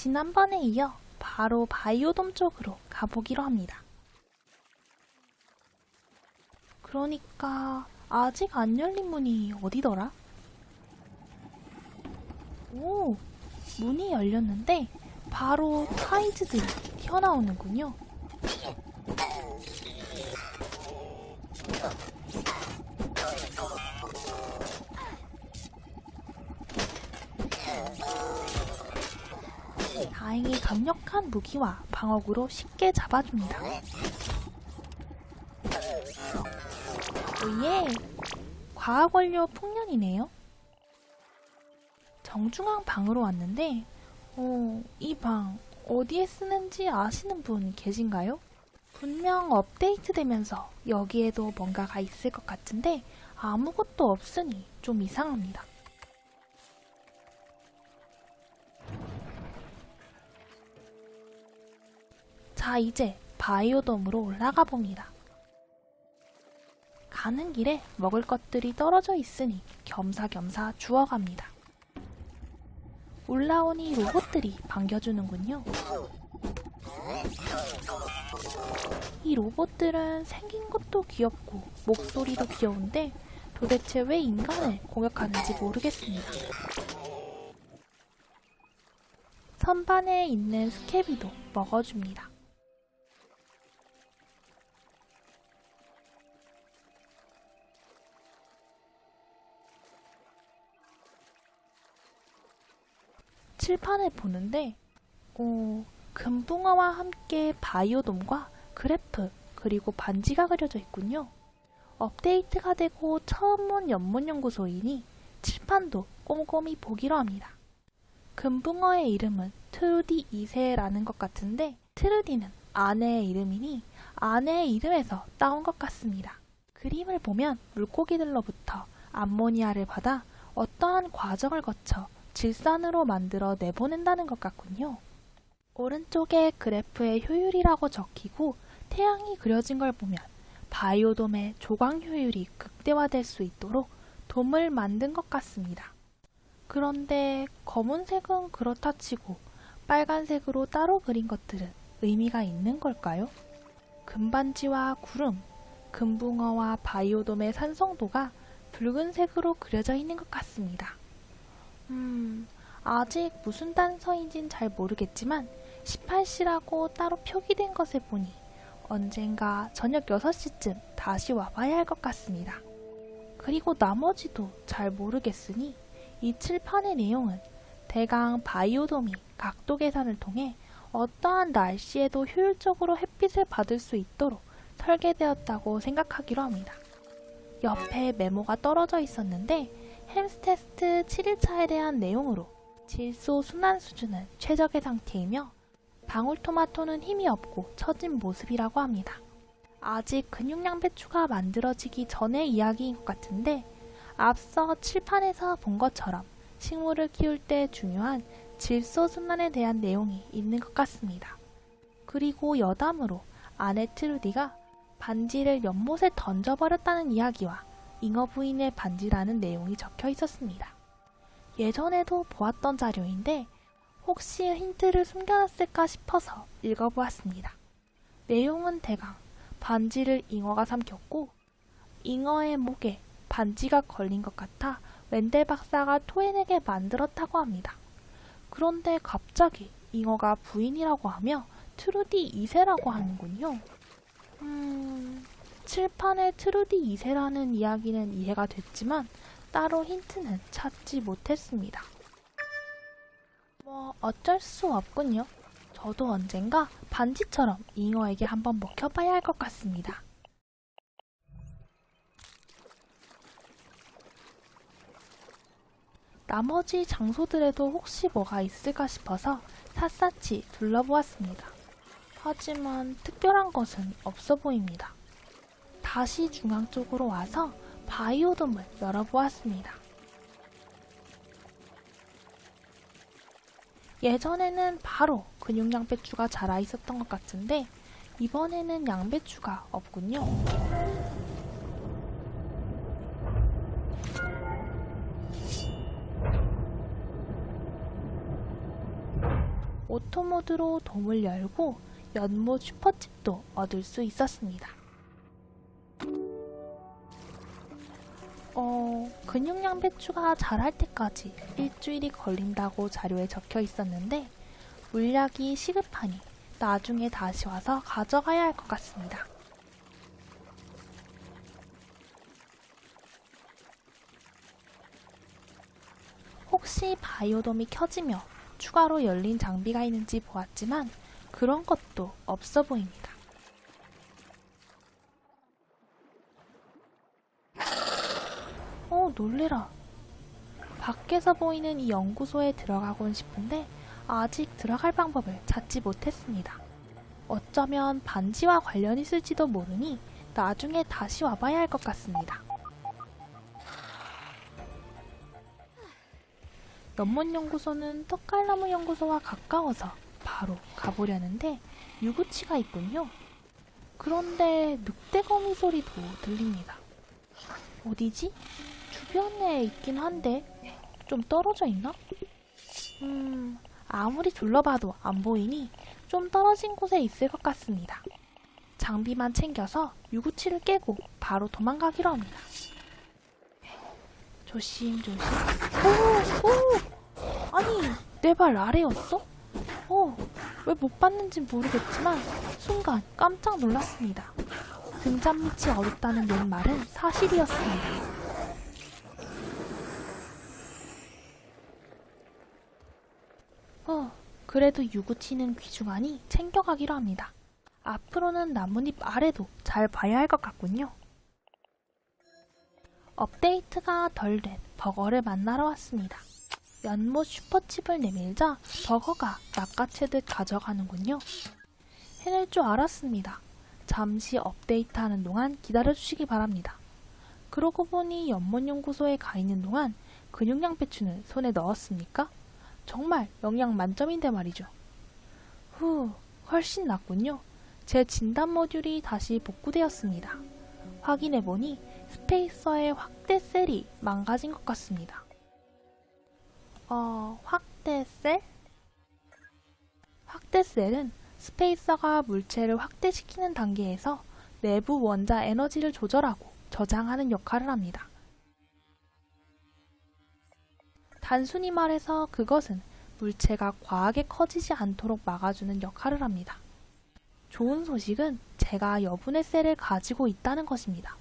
지난번에 이어 바로 바이오돔 쪽으로 가보기로 합니다. 그러니까 아직 안 열린 문이 어디더라? 오, 문이 열렸는데 바로 타이즈들이 튀어나오는군요. 강력한 무기와 방어구로 쉽게 잡아줍니다. 오예! 과학 원료 풍년이네요. 정중앙 방으로 왔는데, 어, 이 방 어디에 쓰는지 아시는 분 계신가요? 분명 업데이트 되면서 여기에도 뭔가가 있을 것 같은데 아무것도 없으니 좀 이상합니다. 자, 이제 바이오돔으로 올라가 봅니다. 가는 길에 먹을 것들이 떨어져 있으니 겸사겸사 주워갑니다. 올라오니 로봇들이 반겨주는군요. 이 로봇들은 생긴 것도 귀엽고 목소리도 귀여운데 도대체 왜 인간을 공격하는지 모르겠습니다. 선반에 있는 스케비도 먹어줍니다. 칠판을 보는데, 어, 금붕어와 함께 바이오돔과 그래프, 그리고 반지가 그려져 있군요. 업데이트가 되고 처음 온 연문연구소이니 칠판도 꼼꼼히 보기로 합니다. 금붕어의 이름은 트루디 2세라는 것 같은데 트루디는 아내의 이름이니 아내의 이름에서 따온 것 같습니다. 그림을 보면 물고기들로부터 암모니아를 받아 어떠한 과정을 거쳐 질산으로 만들어 내보낸다는 것 같군요. 오른쪽에 그래프의 효율이라고 적히고 태양이 그려진 걸 보면 바이오돔의 조광 효율이 극대화될 수 있도록 돔을 만든 것 같습니다. 그런데 검은색은 그렇다 치고 빨간색으로 따로 그린 것들은 의미가 있는 걸까요? 금반지와 구름, 금붕어와 바이오돔의 산성도가 붉은색으로 그려져 있는 것 같습니다. 음, 아직 무슨 단서인진 잘 모르겠지만 18시라고 따로 표기된 것을 보니 언젠가 저녁 6시쯤 다시 와봐야 할 것 같습니다. 그리고 나머지도 잘 모르겠으니 이 칠판의 내용은 대강 바이오돔이 각도 계산을 통해 어떠한 날씨에도 효율적으로 햇빛을 받을 수 있도록 설계되었다고 생각하기로 합니다. 옆에 메모가 떨어져 있었는데 햄스 테스트 7일차에 대한 내용으로 질소 순환 수준은 최적의 상태이며 방울토마토는 힘이 없고 처진 모습이라고 합니다. 아직 근육량 배추가 만들어지기 전의 이야기인 것 같은데 앞서 칠판에서 본 것처럼 식물을 키울 때 중요한 질소 순환에 대한 내용이 있는 것 같습니다. 그리고 여담으로 아내 트루디가 반지를 연못에 던져버렸다는 이야기와 잉어 부인의 반지라는 내용이 적혀 있었습니다. 예전에도 보았던 자료인데 혹시 힌트를 숨겨놨을까 싶어서 읽어보았습니다. 내용은 대강 반지를 잉어가 삼켰고 잉어의 목에 반지가 걸린 것 같아 웬델 박사가 토해내게 만들었다고 합니다. 그런데 갑자기 잉어가 부인이라고 하며 트루디 2세라고 하는군요. 음, 칠판에 트루디 2세라는 이야기는 이해가 됐지만 따로 힌트는 찾지 못했습니다. 뭐 어쩔 수 없군요. 저도 언젠가 반지처럼 잉어에게 한번 먹혀봐야 할 것 같습니다. 나머지 장소들에도 혹시 뭐가 있을까 싶어서 샅샅이 둘러보았습니다. 하지만 특별한 것은 없어 보입니다. 다시 중앙 쪽으로 와서 바이오돔을 열어보았습니다. 예전에는 바로 근육 양배추가 자라 있었던 것 같은데 이번에는 양배추가 없군요. 오토모드로 돔을 열고 연못 슈퍼칩도 얻을 수 있었습니다. 어, 근육량 배추가 자랄 때까지 일주일이 걸린다고 자료에 적혀 있었는데 물약이 시급하니 나중에 다시 와서 가져가야 할 것 같습니다. 혹시 바이오돔이 켜지며 추가로 열린 장비가 있는지 보았지만 그런 것도 없어 보입니다. 어, 놀래라. 밖에서 보이는 이 연구소에 들어가곤 싶은데 아직 들어갈 방법을 찾지 못했습니다. 어쩌면 반지와 관련 있을지도 모르니 나중에 다시 와봐야 할 것 같습니다. 연못연구소는 떡갈나무 연구소와 가까워서 바로 가보려는데 유구치가 있군요. 그런데 늑대거미 소리도 들립니다. 어디지? 주변에 있긴 한데 좀 떨어져 있나? 음, 아무리 둘러봐도 안 보이니 좀 떨어진 곳에 있을 것 같습니다. 장비만 챙겨서 유구치를 깨고 바로 도망가기로 합니다. 조심조심. 오, 오! 아니, 내 발 아래였어? 어, 왜 못 봤는지 모르겠지만 순간 깜짝 놀랐습니다. 등잔 밑이 어둡다는 옛말은 사실이었습니다. 어, 그래도 유구치는 귀중하니 챙겨가기로 합니다. 앞으로는 나뭇잎 아래도 잘 봐야 할 것 같군요. 업데이트가 덜 된 버거를 만나러 왔습니다. 연못 슈퍼칩을 내밀자 버거가 낚아채듯 가져가는군요. 해낼 줄 알았습니다. 잠시 업데이트하는 동안 기다려주시기 바랍니다. 그러고 보니 연못연구소에 가 있는 동안 근육량 배추는 손에 넣었습니까? 정말 영양 만점인데 말이죠. 후, 훨씬 낫군요. 제 진단 모듈이 다시 복구되었습니다. 확인해보니 스페이서의 확대 셀이 망가진 것 같습니다. 어, 확대 셀? 확대 셀은 스페이서가 물체를 확대시키는 단계에서 내부 원자 에너지를 조절하고 저장하는 역할을 합니다. 단순히 말해서 그것은 물체가 과하게 커지지 않도록 막아주는 역할을 합니다. 좋은 소식은 제가 여분의 셀을 가지고 있다는 것입니다.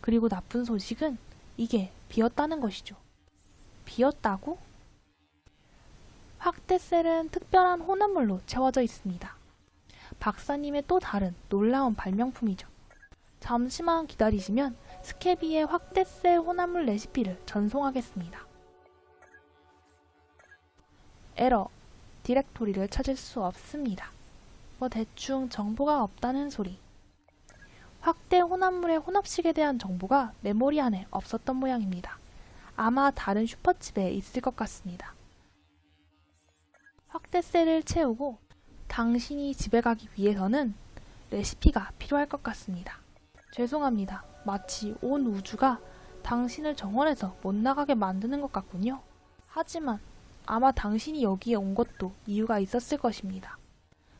그리고 나쁜 소식은 이게 비었다는 것이죠. 비었다고? 확대 셀은 특별한 혼합물로 채워져 있습니다. 박사님의 또 다른 놀라운 발명품이죠. 잠시만 기다리시면 스케비의 확대 셀 혼합물 레시피를 전송하겠습니다. 에러, 디렉토리를 찾을 수 없습니다. 뭐 대충 정보가 없다는 소리. 확대 혼합물의 혼합식에 대한 정보가 메모리 안에 없었던 모양입니다. 아마 다른 슈퍼칩에 있을 것 같습니다. 확대 셀을 채우고 당신이 집에 가기 위해서는 레시피가 필요할 것 같습니다. 죄송합니다. 마치 온 우주가 당신을 정원에서 못 나가게 만드는 것 같군요. 하지만 아마 당신이 여기에 온 것도 이유가 있었을 것입니다.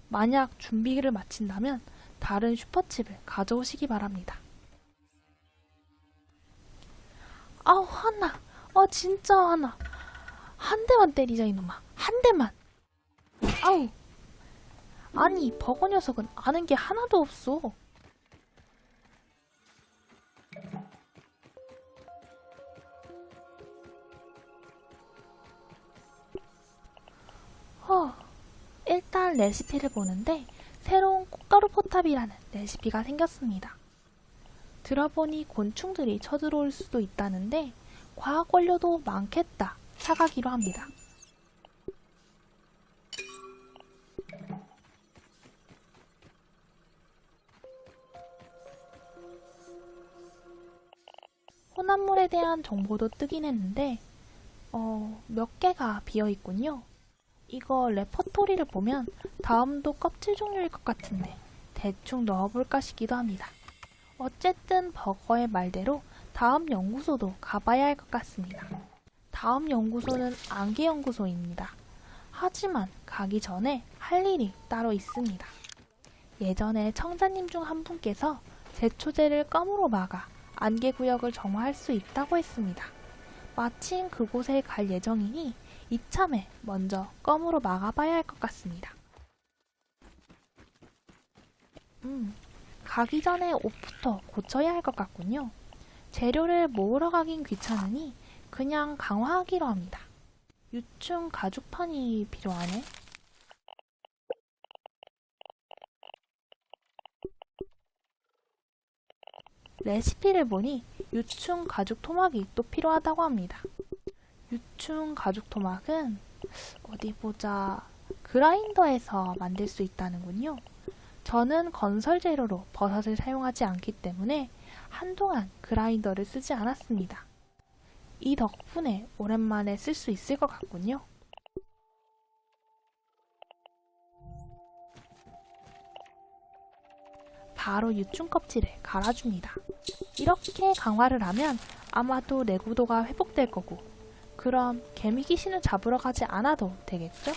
만약 준비를 마친다면 다른 슈퍼칩을 가져오시기 바랍니다. 아우, 하나. 아, 진짜 하나. 한 대만 때리자, 이놈아. 한 대만. 아우. 아니, 버거 녀석은 아는 게 하나도 없어. 일단 레시피를 보는데 새로운 꽃가루 포탑이라는 레시피가 생겼습니다. 들어보니 곤충들이 쳐들어올 수도 있다는데 과학 원료도 많겠다 사가기로 합니다. 혼합물에 대한 정보도 뜨긴 했는데 어, 몇 개가 비어 있군요. 이거 레퍼토리를 보면 다음도 껍질 종류일 것 같은데 대충 넣어볼까 싶기도 합니다. 어쨌든 버거의 말대로 다음 연구소도 가봐야 할 것 같습니다. 다음 연구소는 안개 연구소입니다. 하지만 가기 전에 할 일이 따로 있습니다. 예전에 청자님 중 한 분께서 제초제를 껌으로 막아 안개 구역을 정화할 수 있다고 했습니다. 마침 그곳에 갈 예정이니 이참에 먼저 껌으로 막아봐야 할 것 같습니다. 음, 가기 전에 옷부터 고쳐야 할 것 같군요. 재료를 모으러 가긴 귀찮으니 그냥 강화하기로 합니다. 유충 가죽판이 필요하네. 레시피를 보니 유충 가죽 토막이 또 필요하다고 합니다. 유충 가죽 토막은 어디 보자 그라인더에서 만들 수 있다는군요. 저는 건설 재료로 버섯을 사용하지 않기 때문에 한동안 그라인더를 쓰지 않았습니다. 이 덕분에 오랜만에 쓸 수 있을 것 같군요. 바로 유충 껍질을 갈아줍니다. 이렇게 강화를 하면 아마도 내구도가 회복될 거고, 그럼 개미 귀신을 잡으러 가지 않아도 되겠죠?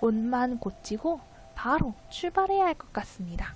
옷만 고치고 바로 출발해야 할 것 같습니다.